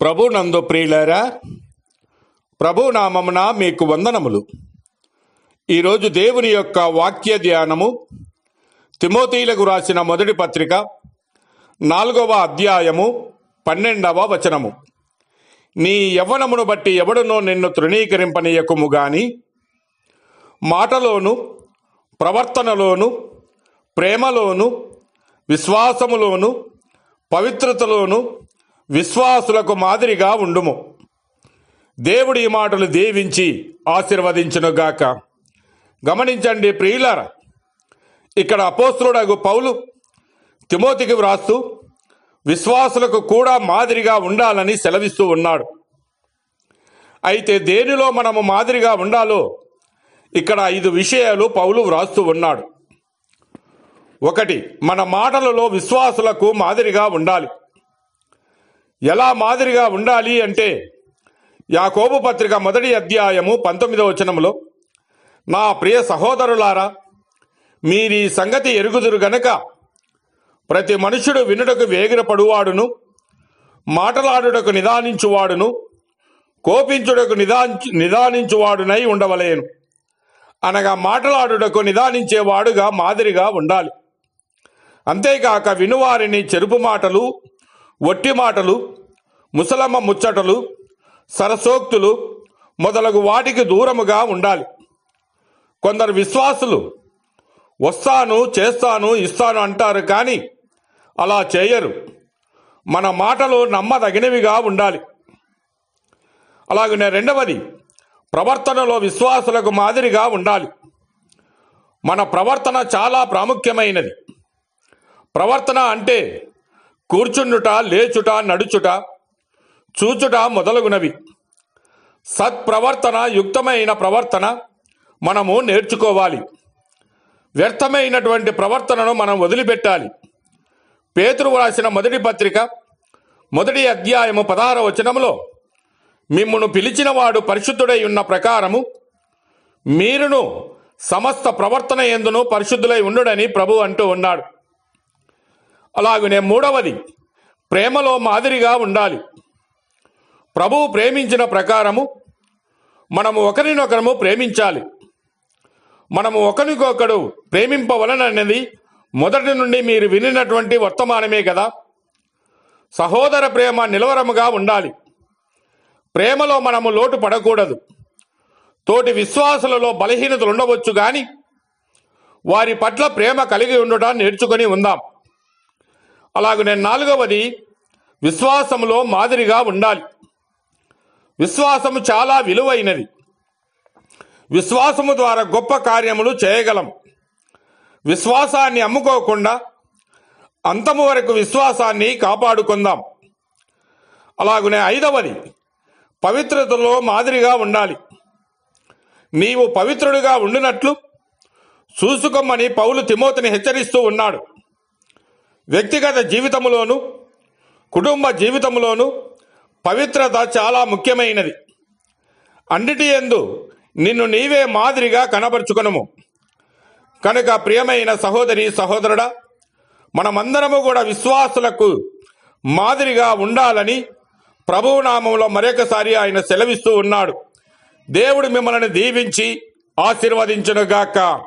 ప్రభు నందు ప్రియులారా ప్రభు నామమున మీకు వందనములు. ఈరోజు దేవుని యొక్క వాక్య ధ్యానము తిమోతీలకు రాసిన మొదటి పత్రిక నాలుగవ అధ్యాయము పన్నెండవ వచనము. నీ యవ్వనమును బట్టి ఎవడునో నిన్ను తృణీకరింపనీయకుము గాని మాటలోను ప్రవర్తనలోను ప్రేమలోను విశ్వాసములోను పవిత్రతలోను విశ్వాసులకు మాదిరిగా ఉండుము. దేవుడి ఈ మాటలు దీవించి ఆశీర్వదించునుగాక. గమనించండి ప్రియులార ఇక్కడ అపోస్తుడగు పౌలు తిమోతికి వ్రాస్తూ విశ్వాసులకు కూడా మాదిరిగా ఉండాలని సెలవిస్తూ ఉన్నాడు. అయితే దేనిలో మనము మాదిరిగా ఉండాలో ఇక్కడ ఐదు విషయాలు పౌలు వ్రాస్తూ ఉన్నాడు. ఒకటి మన మాటలలో విశ్వాసులకు మాదిరిగా ఉండాలి. ఎలా మాదిరిగా ఉండాలి అంటే యాకోబు పత్రిక మొదటి అధ్యాయము పంతొమ్మిదవ వచనములో నా ప్రియ సహోదరులారా మీరీ సంగతి ఎరుగుదురు గనక ప్రతి మనుషుడు వినుటకు వేగిరపడువాడును మాటలాడుటకు నిదానించువాడును కోపించుటకు నిదానించు నిదానించువాడునై ఉండవలేను. అనగా మాటలాడుటకు నిదానించేవాడుగా మాదిరిగా ఉండాలి. అంతేకాక వినువారిని చెరుపు మాటలు ఒట్టి మాటలు ముసలమ్మ ముచ్చటలు సరసోక్తులు మొదలగు వాటికి దూరముగా ఉండాలి. కొందరు విశ్వాసులు వస్తాను చేస్తాను ఇస్తాను అంటారు కానీ అలా చేయరు. మన మాటలు నమ్మదగినవిగా ఉండాలి. అలాగనే రెండవది ప్రవర్తనలో విశ్వాసులకు మాదిరిగా ఉండాలి. మన ప్రవర్తన చాలా ప్రాముఖ్యమైనది. ప్రవర్తన అంటే కూర్చుండుట లేచుట నడుచుట చూచుట మొదలగునవి. సత్ప్రవర్తన యుక్తమైన ప్రవర్తన మనము నేర్చుకోవాలి. వ్యర్థమైనటువంటి ప్రవర్తనను మనం వదిలిపెట్టాలి. పేతురు రాసిన మొదటి పత్రిక మొదటి అధ్యాయము పదహార వచనంలో మిమ్మును పిలిచినవాడు పరిశుద్ధుడై ఉన్న ప్రకారము మీరును సమస్త ప్రవర్తన ఎందును పరిశుద్ధులై ఉండుడని ప్రభు అంటూ ఉన్నాడు. అలాగనే మూడవది ప్రేమలో మాదిరిగా ఉండాలి. ప్రభువు ప్రేమించిన ప్రకారము మనము ఒకరినొకరము ప్రేమించాలి. మనము ఒకరికొకడు ప్రేమింపవలననేది మొదటి నుండి మీరు వినినటువంటి వర్తమానమే కదా. సహోదర ప్రేమ నిలవరముగా ఉండాలి. ప్రేమలో మనము లోటు పడకూడదు. తోటి విశ్వాసులలో బలహీనతలు ఉండవచ్చు కానీ వారి పట్ల ప్రేమ కలిగి ఉండటం నేర్చుకొని ఉందాం. అలాగనే నాలుగవది విశ్వాసములో మాదిరిగా ఉండాలి. విశ్వాసము చాలా విలువైనది. విశ్వాసము ద్వారా గొప్ప కార్యములు చేయగలం. విశ్వాసాన్ని అమ్ముకోకుండా అంతము వరకు విశ్వాసాన్ని కాపాడుకుందాం. అలాగనే ఐదవది పవిత్రతలో మాదిరిగా ఉండాలి. నీవు పవిత్రుడిగా ఉండినట్లు చూసుకోమని పౌలు తిమోతిని హెచ్చరిస్తూ ఉన్నాడు. వ్యక్తిగత జీవితంలోను కుటుంబ జీవితంలోను పవిత్రత చాలా ముఖ్యమైనది. అన్నిటి ఎందు నిన్ను నీవే మాదిరిగా కనబరుచుకొనుము. కనుక ప్రియమైన సహోదరి సహోదరుడా మనమందరము కూడా విశ్వాసులకు మాదిరిగా ఉండాలని ప్రభునామంలో మరొకసారి ఆయన సెలవిస్తూ ఉన్నాడు. దేవుడు మిమ్మల్ని దీవించి ఆశీర్వదించునుగాక.